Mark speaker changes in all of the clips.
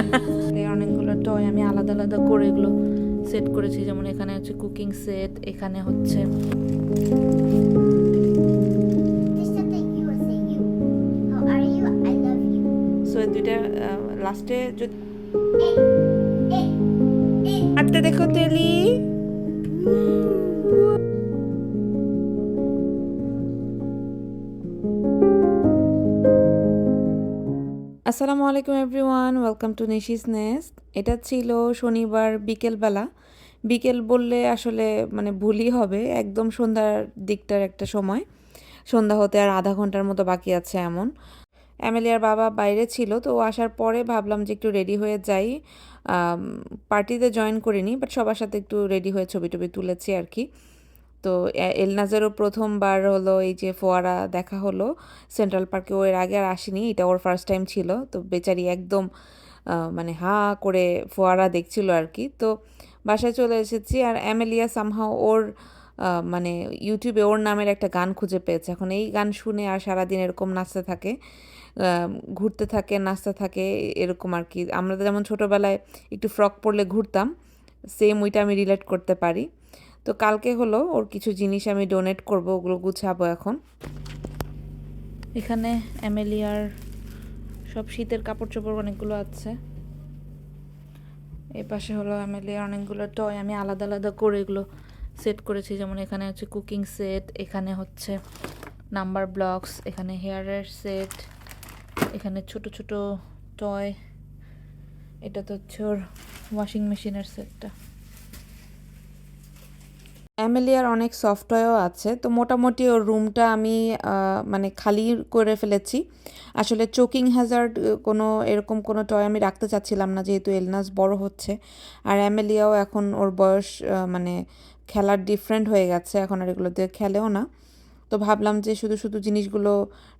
Speaker 1: এই অনেকগুলো টয় আমি আলাদা আলাদা করে এগুলো সেট করেছি যেমন এখানে হচ্ছে কুকিং সেট এখানে হচ্ছে. সো দুইটা লাস্টে যদি
Speaker 2: আটটা eh, eh.
Speaker 1: হাতটা দেখো তেলি আসসালামু আলাইকুম everyone, welcome to Nishi's nest. এটা ছিল শনিবার বিকেলবেলা। বিকেল বললে আসলে মানে ভুলই হবে, একদম সন্ধ্যার দিকটার একটা সময়। সন্ধ্যা হতে আর আধা ঘণ্টার মতো বাকি আছে এমন। অ্যামেলিয়ার বাবা বাইরে ছিল, তো আসার পরে ভাবলাম যে একটু রেডি হয়ে যাই। পার্টিতে জয়েন করিনি, বাট সবার সাথে একটু রেডি হয়ে ছবি টবি তুলেছি আর কি। তো এলনাজেরও প্রথমবার হলো এই যে ফোয়ারা দেখা হলো সেন্ট্রাল পার্কে। ও এর আগে আর আসেনি, এটা ওর ফার্স্ট টাইম ছিল। তো বেচারি একদম মানে হা করে ফোয়ারা দেখছিল আর কি। তো বাসায় চলে এসেছি আর অ্যামেলিয়া সামহাও ওর মানে ইউটিউবে ওর নামের একটা গান খুঁজে পেয়েছে। এখন এই গান শুনে আর সারাদিন এরকম নাচতে থাকে ঘুরতে থাকে, নাচতে থাকে, এরকম আর কি। আমরা যেমন ছোটোবেলায় একটু ফ্রক পরলে ঘুরতাম সেম ওইটা আমি রিলেট করতে পারি। তো কালকে হলো ওর কিছু জিনিস আমি ডোনেট করব, ওগুলো গুছাবো এখন। এখানে অ্যামেলিয়ার সব শীতের কাপড় চোপড় অনেকগুলো আছে। এই পাশে হলো অ্যামেলিয়ার অনেকগুলো টয় আমি আলাদা আলাদা করে এগুলো সেট করেছি। যেমন এখানে হচ্ছে কুকিং সেট এখানে হচ্ছে নাম্বার ব্লকস এখানে হেয়ারের সেট এখানে ছোট ছোট টয় এটা তো হচ্ছে ওর ওয়াশিং মেশিনের সেটটা অ্যামেলিয়ার অনেক সফটওয়্যারও আছে, তো মোটামুটি ওর রুমটা আমি মানে খালি করে ফেলেছি। আসলে চোকিং হ্যাজার্ড কোনো এরকম কোনো টয় আমি রাখতে চাচ্ছিলাম না, যেহেতু এলনাস বড় হচ্ছে। আর অ্যামেলিয়াও এখন ওর বয়স মানে খেলার ডিফারেন্ট হয়ে গেছে, এখন আর এগুলো দিয়ে খেলেও না। তো ভাবলাম যে শুধু শুধু জিনিসগুলো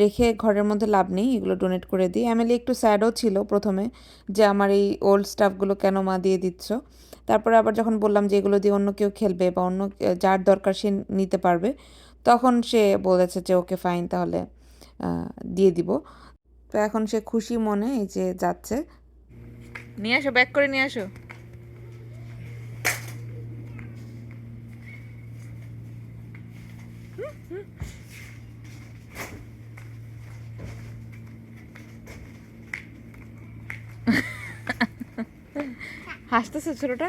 Speaker 1: রেখে ঘরের মধ্যে লাভ নেই, এগুলো ডোনেট করে দিই। অ্যামেলি একটু স্যাডও ছিল প্রথমে যে আমার এই ওল্ড স্টাফগুলো কেন মা দিয়ে দিচ্ছ? তারপরে আবার যখন বললাম যে এগুলো দিয়ে অন্য কেউ খেলবে বা অন্য যার দরকার সে নিতে পারবে, তখন সে বলেছে যে ওকে ফাইন তাহলে দিয়ে দিব। তো এখন সে খুশি মনে এই যে যাচ্ছে। নিয়ে আসো ব্যাক করে নিয়ে আসো। হাসতেছে ছোটটা?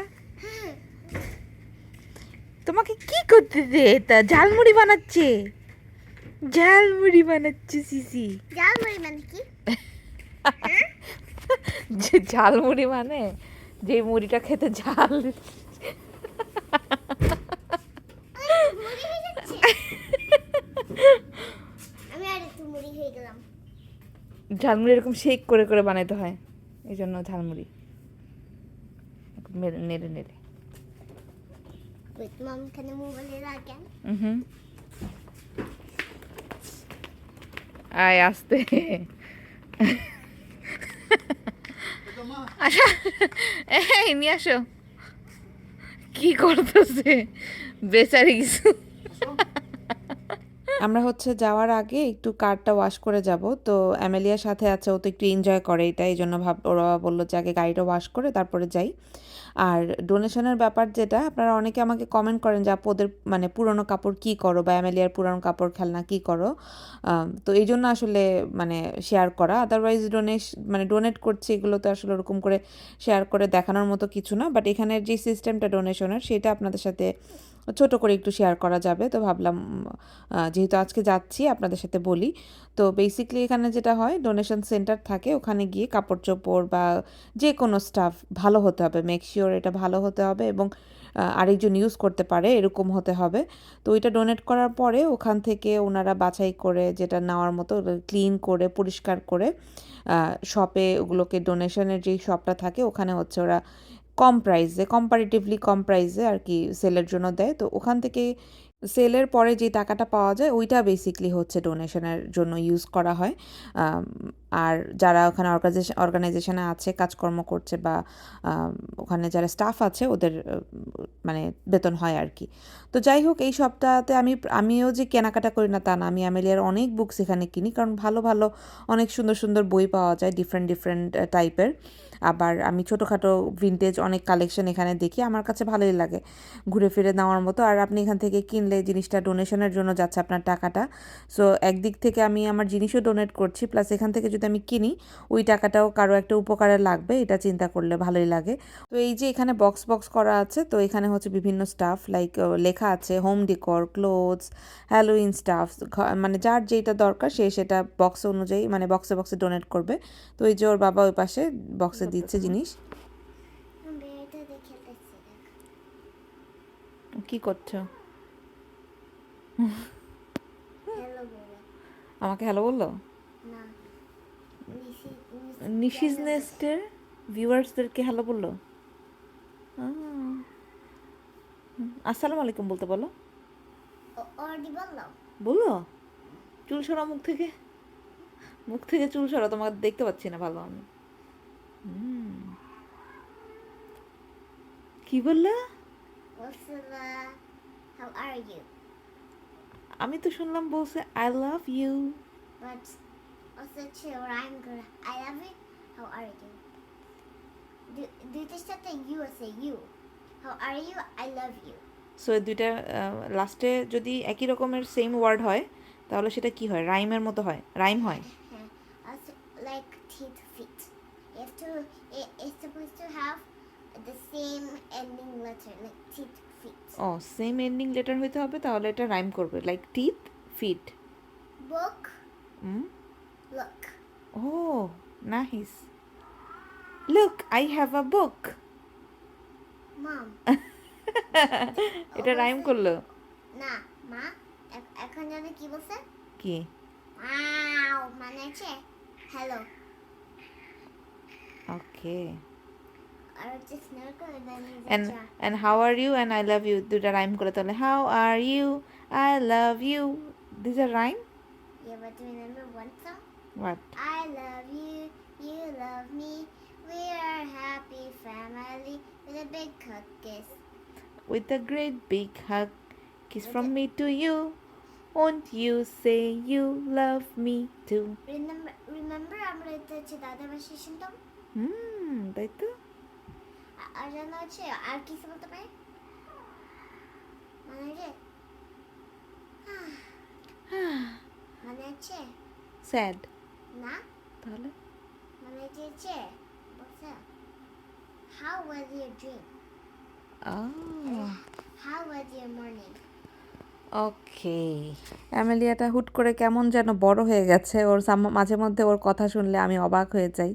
Speaker 1: তোমাকে কি করতে দে তা? ঝালমুড়ি বানাচ্ছে। ঝালমুড়ি বানাচ্ছে সিসি।
Speaker 2: জাল মুড়ি মানে কি?
Speaker 1: যে ঝালমুড়ি মানে? যে মুড়িটা খেতে ঝাল
Speaker 2: মুড়ি হয়ে যাচ্ছে আমি আর একটু মুড়ি হয়ে গেলাম
Speaker 1: ঝালমুড়ি এরকম শেক করে করে বানাইতে হয়। এই জন্য ঝালমুড়ি। নেড়ে নেড়ে। আয় আসতে। আচ্ছা এই নিয়ে আসো। কি করতেছে? বেচারি আমরা হচ্ছে যাওয়ার আগে একটু কারটা ওয়াশ করে যাব। তো অ্যামেলিয়ার সাথে আছে, ও তো একটু এনজয় করে এটা, এই জন্য ভাব ওরা বলল যে আগে গাড়িটা ওয়াশ করে তারপরে যাই। আর ডোনেশনের ব্যাপার যেটা, আপনারা অনেকে আমাকে কমেন্ট করেন যে, আপু, ওদের মানে পুরনো কাপড় কি করো? বা অ্যামেলিয়ার পুরনো কাপড় খেলনা কি করো? তো এই জন্য আসলে মানে শেয়ার করা। আদারওয়াইজ ডোনেশ মানে ডোনেট করছে, এগুলো তো আসলে ওরকম করে শেয়ার করে দেখানোর মতো কিছু না। বাট এখানের যে সিস্টেমটা ডোনেশনের সেটা আপনাদের সাথে ছোট করে একটু শেয়ার করা যাবে। তো ভাবলাম যেহেতু আজকে যাচ্ছি আপনাদের সাথে বলি। তো বেসিকলি এখানে যেটা হয় ডোনেশন সেন্টার থাকে, ওখানে গিয়ে কাপড় চোপড় বা যে কোনো স্টাফ ভালো হতে হবে। মেক শিওর এটা ভালো হতে হবে এবং আরেকজন ইউজ করতে পারে, এরকম হতে হবে। তো ওইটা ডোনেট করার পরে ওখান থেকে ওনারা বাছাই করে, যেটা নেওয়ার মতো ক্লিন করে, পরিষ্কার করে শপে ওগুলোকে ডোনেশনের যেই শপটা থাকে, ওখানে হচ্ছে ওরা কম প্রাইসে কম্পারেটিভলি কম প্রাইসে আর কি সেলের জন্য দেয়। তো ওখান থেকে সেলের পরে যে টাকাটা পাওয়া যায়, ওইটা বেসিকলি হচ্ছে ডোনেশনের জন্য ইউজ করা হয়। আর যারা ওখানে অর্গানাইজেশন অর্গানাইজেশনে আছে, কাজকর্ম করছে বা ওখানে যারা স্টাফ আছে, ওদের মানে বেতন হয় আর কি। তো যাই হোক, এই সপ্তাহতে আমি, আমিও যে কেনাকাটা করি না তা না, আমি অ্যামেলিয়ার অনেক বুকস এখানে কিনি, কারণ ভালো ভালো অনেক সুন্দর সুন্দর বই পাওয়া যায় ডিফারেন্ট ডিফারেন্ট টাইপের আবার আমি ছোটোখাটো ভিনটেজ অনেক কালেকশন এখানে দেখি, আমার কাছে ভালোই লাগে ঘুরে ফিরে নেওয়ার মতো। আর আপনি এখান থেকে কিনলে জিনিসটা ডোনেশনের জন্য যাচ্ছে আপনার টাকাটা। সো একদিক থেকে আমি আমার জিনিসও ডোনেট করছি প্লাস এখান থেকে যদি আমি কিনি ওই টাকাটাও কারও একটা উপকারে লাগবে এটা চিন্তা করলে ভালোই লাগে। তো এই যে এখানে বক্স বক্স করা আছে তো এখানে হচ্ছে বিভিন্ন স্টাফ লাইক লেখা আছে home decor clothes Halloween stuff মানে যার যেটা দরকার সে সেটা বক্স অনুযায়ী মানে বক্সে বক্সে ডোনেট করবে। তো এই যে ওর বাবা ওই পাশে বক্সে দিচ্ছে জিনিস। কি করছ? আমাকে হ্যালো বলল? নিশিজ নেস্টের ভিউয়ার্সদেরকে হ্যালো বলল। আসসালামু আলাইকুম বলতে বলো। বলল? চুল সরা মুখ থেকে? মুখ থেকে চুল সরা তোমাকে দেখতে পাচ্ছি না ভালো আমি। কি বললা? আমি তো শুনলাম বলছে I love
Speaker 2: you also too, I'm good. I love you. How are you? Do do this সাথে you will say you. How are you? I love you.
Speaker 1: So দুইটা লাস্টে যদি একই রকমের সেম ওয়ার্ড হয় তাহলে সেটা কি হয় রাইমের মতো হয় রাইম হয়
Speaker 2: হ্যাঁ, Also like teeth feet. You have to. It, it's supposed to have the same ending letter like teeth feet.
Speaker 1: ও সেম এন্ডিং লেটার হইতে হবে তাহলে এটা রাইম করবে like teeth feet
Speaker 2: Book. Look.
Speaker 1: Oh nice look I have a book
Speaker 2: Mom.
Speaker 1: এটা rhyme করলো
Speaker 2: না মা এ- এখন জানে কি বলছে
Speaker 1: কি
Speaker 2: ওয়াও মানে হচ্ছে হ্যালো
Speaker 1: ওকে
Speaker 2: আর হচ্ছে স্নেল করে দাঁড়িয়ে
Speaker 1: এন্ড
Speaker 2: যাচ্ছে
Speaker 1: and how are you and I love you দুটা রাইম করে তাহলে how are you I love you this are rhyme
Speaker 2: Yeah, but remember one song?
Speaker 1: What
Speaker 2: I love you, you love me. We are a happy family with a big hug kiss.
Speaker 1: with a great big hug kiss from me to you won't you say you love me too
Speaker 2: Remember, remember আমরা এটা হচ্ছে দাদা বাসি শুনতাম
Speaker 1: হুম তাই তো
Speaker 2: আ- আর জানা হচ্ছে আর কিছু বলতে পারে মানে হচ্ছে মানে হচ্ছে
Speaker 1: স্যাড
Speaker 2: না?
Speaker 1: তাহলে?
Speaker 2: মানে হচ্ছে? বলছে How was your dream?
Speaker 1: Ah.
Speaker 2: How was your morning?
Speaker 1: ওকে অ্যামেলিয়াটা হুট করে কেমন যেন বড় হয়ে গেছে। ওর মাঝে মধ্যে ওর কথা শুনলে আমি অবাক হয়ে যাই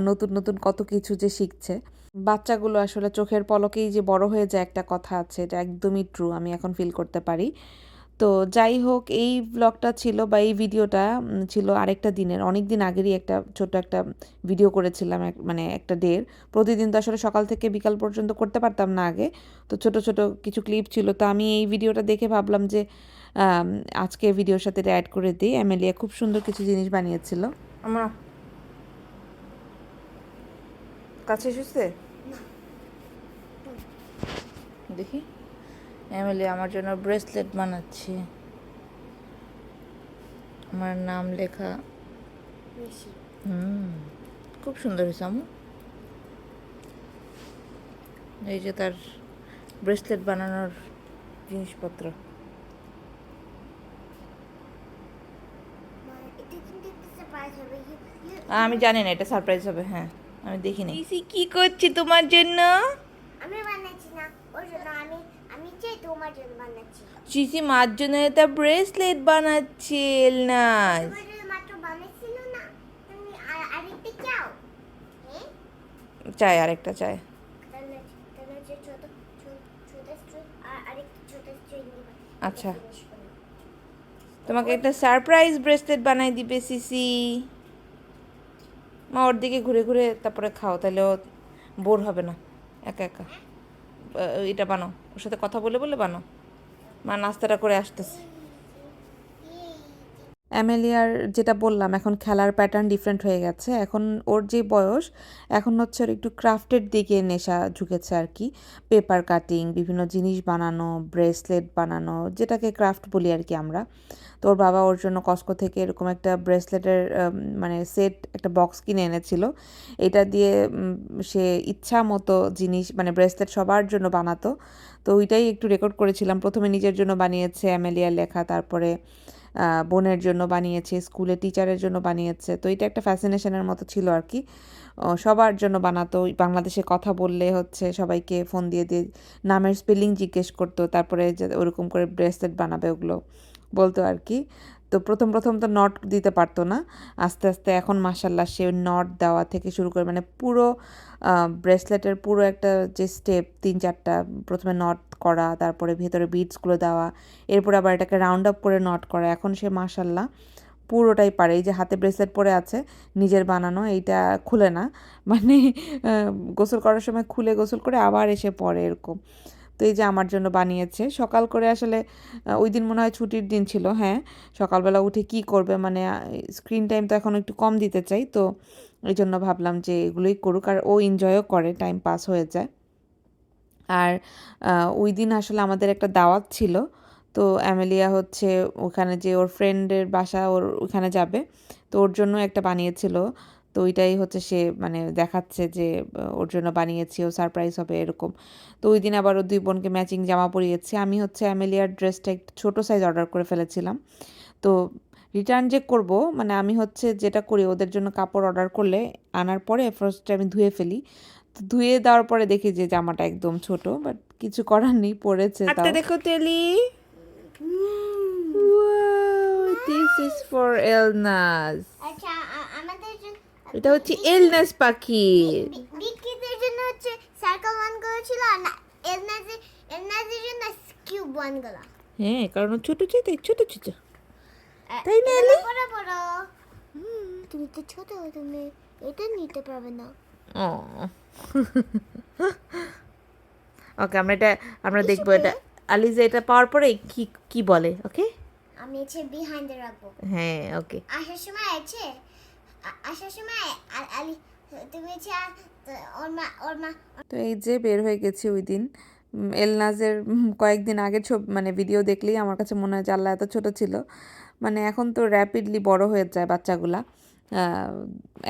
Speaker 1: নতুন নতুন কত কিছু যে শিখছে। বাচ্চাগুলো আসলে চোখের পলকেই যে বড় হয়ে যায় একটা কথা আছে এটা একদমই ট্রু আমি এখন ফিল করতে পারি। তো যাই হোক এই ব্লগটা ছিল বা এই ভিডিওটা ছিল আরেকটা দিনের। অনেক দিন আগেরই একটা ছোট একটা ভিডিও করেছিলাম এক- মানে একটা ডের প্রতিদিন তো আসলে সকাল থেকে বিকাল পর্যন্ত করতে পারতাম না আগে। তো ছোট ছোট কিছু ক্লিপ ছিল। তো আমি এই ভিডিওটা দেখে ভাবলাম যে আজকে ভিডিওর সাথে অ্যাড করে দিই। অ্যামেলিয়া খুব সুন্দর কিছু জিনিস বানিয়েছিল। আমরা কাছে এসেছে? দেখি। অ্যামেলিয়া আমার জন্য ব্রেসলেট বানাচ্ছে। আমার নাম লেখা হুম খুব সুন্দর হয়েছে আমু এই যে তার ব্রেসলেট বানানোর জিনিসপত্র। আমি জানি না এটা সারপ্রাইজ হবে হ্যাঁ। আমি দেখিনি। কি করছি তোমার জন্য
Speaker 2: আমি বানাচ্ছি না ওর জন্য আমি আমি যে তোমার
Speaker 1: মার জন্য একটা ব্রেসলেট বানাচ্ছে এলনাজ চাই, আরেকটা চাই। আচ্ছা। তোমাকে একটা সারপ্রাইজ ব্রেসলেট বানাই দিবে সিসি মা, ওর দিকে ঘুরে ঘুরে তারপরে খাও, তাহলে বোর হবে না। একা একা। এটা বানো ওর সাথে কথা বলে বলে বানো। মা নাস্তাটা করে আসতেছে। অ্যামেলিয়ার যেটা বললাম, এখন খেলার প্যাটার্ন ডিফারেন্ট হয়ে গেছে। এখন ওর যে বয়স, এখন হচ্ছে ওর একটু ক্রাফটের দিকে নেশা ঝুঁকেছে আর কি। পেপার কাটিং বিভিন্ন জিনিস বানানো ব্রেসলেট বানানো, যেটাকে ক্রাফট বলি আর কি আমরা। তো ওর বাবা ওর জন্য কস্কো থেকে এরকম একটা ব্রেসলেটের মানে সেট একটা বক্স কিনে এনেছিল। এটা দিয়ে সে ইচ্ছা মতো জিনিস মানে ব্রেসলেট সবার জন্য বানাতো। তো ওইটাই একটু রেকর্ড করেছিলাম। প্রথমে নিজের জন্য বানিয়েছে অ্যামেলিয়ার লেখা, তারপরে বোনের জন্য বানিয়েছে স্কুলে টিচারের জন্য বানিয়েছে। তো এটা একটা ফ্যাসিনেশনের মতো ছিল আর কি। সবার জন্য বানাতো, বাংলাদেশে কথা বললে হচ্ছে সবাইকে ফোন দিয়ে দিয়ে নামের স্পেলিং জিজ্ঞেস করতো, তারপরে ওরকম করে ব্রেসলেট বানাবে ওগুলো বলতো আর কি। তো প্রথম প্রথম তো নট দিতে পারতো না। আস্তে আস্তে এখন মাসাল্লাহ সে নট দেওয়া থেকে শুরু করে মানে পুরো ব্রেসলেটের পুরো একটা যে স্টেপ তিন, চারটা, প্রথমে নট করা, তারপরে ভেতরে বিটসগুলো দেওয়া, এরপর আবার এটাকে রাউন্ড আপ করে নট করা। এখন সে মাসাল্লাহ পুরোটাই পারে। এই যে হাতে ব্রেসলেট পরে আছে, নিজের বানানো, এইটা খুলে না। মানে গোসল করার সময় খুলে গোসল করে আবার এসে পরে এরকম। তো এই যে আমার জন্য বানিয়েছে। সকাল করে আসলে ওই দিন মনে হয় ছুটির দিন ছিল হ্যাঁ। সকালবেলা উঠে কি করবে মানে স্ক্রিন টাইম তো এখন একটু কম দিতে চাই, তো এই জন্য ভাবলাম যে এগুলোই করুক। আর ও এনজয়ও করে টাইম পাস হয়ে যায়। আর ওই দিন আসলে আমাদের একটা দাওয়াত ছিল, তো অ্যামেলিয়া হচ্ছে ওখানে যে ওর ফ্রেন্ডের বাসা ওর ওখানে যাবে, তো ওর জন্য একটা বানিয়েছিল। তো ওইটাই হচ্ছে সে মানে দেখাচ্ছে যে ওর জন্য বানিয়েছি ও সারপ্রাইজ হবে এরকম। তো ওই দিন আবার ওর দুই বোনকে ম্যাচিং জামা পরিয়েছি। আমি হচ্ছে অ্যামেলিয়ার ড্রেসটা একটু ছোটো সাইজ অর্ডার করে ফেলেছিলাম। তো রিটার্ন যে করব মানে আমি হচ্ছে যেটা করি ওদের জন্য কাপড় অর্ডার করলে আনার পরে ফার্স্টে আমি ধুয়ে ফেলি। তো ধুয়ে দেওয়ার পরে দেখি যে জামাটা একদম ছোট বাট কিছু করার নেই পড়েছে তাও।
Speaker 3: দেখো তেলি। দিস ইজ ফর এলনাস
Speaker 2: আচ্ছা
Speaker 3: এটা হচ্ছে এলনাস পাখি।
Speaker 2: বি- বিক্কিদের জন্য হচ্ছে সার্কেল ওয়ানগুলো ছিল আর না এলনাজের এলনাজের জন্য কিউব ওয়ানগুলো
Speaker 3: হ্যাঁ কারণ ছোট ছোট ছোট ছোট তাই না, এলি?
Speaker 2: বড় বড় হুম তুমি তো ছোট তুমি এটা নিতে পারবে না।
Speaker 3: ও। ওকে আমরা এটা আমরা দেখব এটা। আলিজা এটা পাওয়ার পরে কি কি বলে ওকে
Speaker 2: আমি হচ্ছে বিহাইন্ডে রাখব।
Speaker 3: হ্যাঁ ওকে
Speaker 2: আসার সময় আছে আসার সময় আলি, তুমি
Speaker 1: তো এই যে বের হয়ে গেছি ওই দিন এলনাজের কয়েকদিন আগের ছবি মানে ভিডিও দেখলেই আমার কাছে মনে হয় আল্লাহ এত ছোট ছিল। মানে এখন তো র্যাপিডলি বড় হয়ে যায় বাচ্চাগুলা।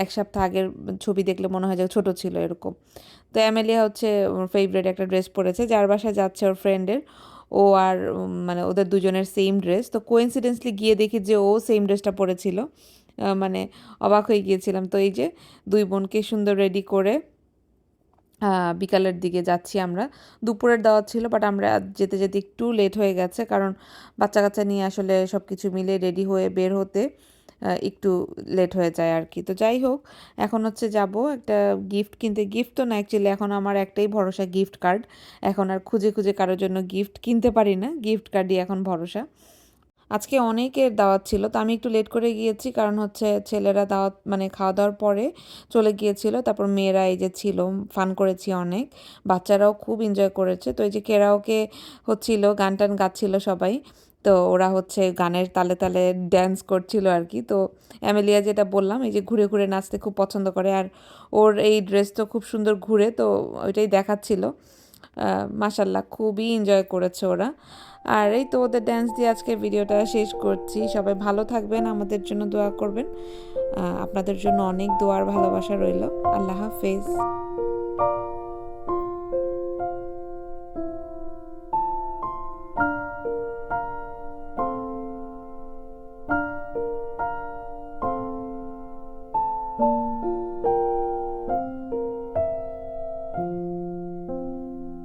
Speaker 1: এক সপ্তাহ আগের ছবি দেখলে মনে হয় যে ছোট ছিল এরকম। তো অ্যামেলিয়া হচ্ছে ফেভারিট একটা ড্রেস পরেছে, যার বাসায় যাচ্ছে ওর ফ্রেন্ডের ও আর মানে ওদের দুজনের সেম ড্রেস তো কোইন্সিডেন্সলি গিয়ে দেখি যে ও সেম ড্রেসটা পরেছিল। মানে অবাক হয়ে গিয়েছিলাম। তো এই যে দুই বোনকে সুন্দর রেডি করে বিকালের দিকে যাচ্ছি আমরা। দুপুরের দাওয়াত ছিল বাট আমরা যেতে যেতে একটু লেট হয়ে গেছে, কারণ বাচ্চা কাচ্চা নিয়ে আসলে সব কিছু মিলে রেডি হয়ে বের হতে একটু লেট হয়ে যায় আর কি। তো যাই হোক, এখন হচ্ছে যাব একটা গিফট কিনতে। গিফট তো না অ্যাকচুয়ালি এখন আমার একটাই ভরসা গিফট কার্ড এখন আর খুঁজে খুঁজে কারোর জন্য গিফট কিনতে পারি না। গিফট কার্ডই এখন ভরসা। আজকে অনেকের দাওয়াত ছিল, তো আমি একটু লেট করে গিয়েছি কারণ হচ্ছে ছেলেরা দাওয়াত মানে খাওয়া দাওয়ার পরে চলে গিয়েছিল, তারপর মেয়েরা এই যে ছিল ফান করেছি অনেক, বাচ্চারাও খুব এনজয় করেছে, তো এই যে কেরাওকে হচ্ছিল গান টান গাচ্ছিল সবাই, তো ওরা হচ্ছে গানের তালে তালে ড্যান্স করছিল আর কি তো অ্যামেলিয়া যেটা বললাম, এই যে ঘুরে ঘুরে নাচতে খুব পছন্দ করে, আর ওর এই ড্রেস তো খুব সুন্দর ঘুরে, তো ওইটাই দেখাচ্ছিল মাসাল্লাহ খুবই এনজয় করেছে ওরা আর এই তো ওদের ড্যান্স দিয়ে আজকে ভিডিওটা শেষ করছি। সবাই ভালো থাকবেন, আমাদের জন্য দোয়া করবেন। আপনাদের জন্য অনেক দোয়ার ভালোবাসা রইল। আল্লাহ হাফেজ।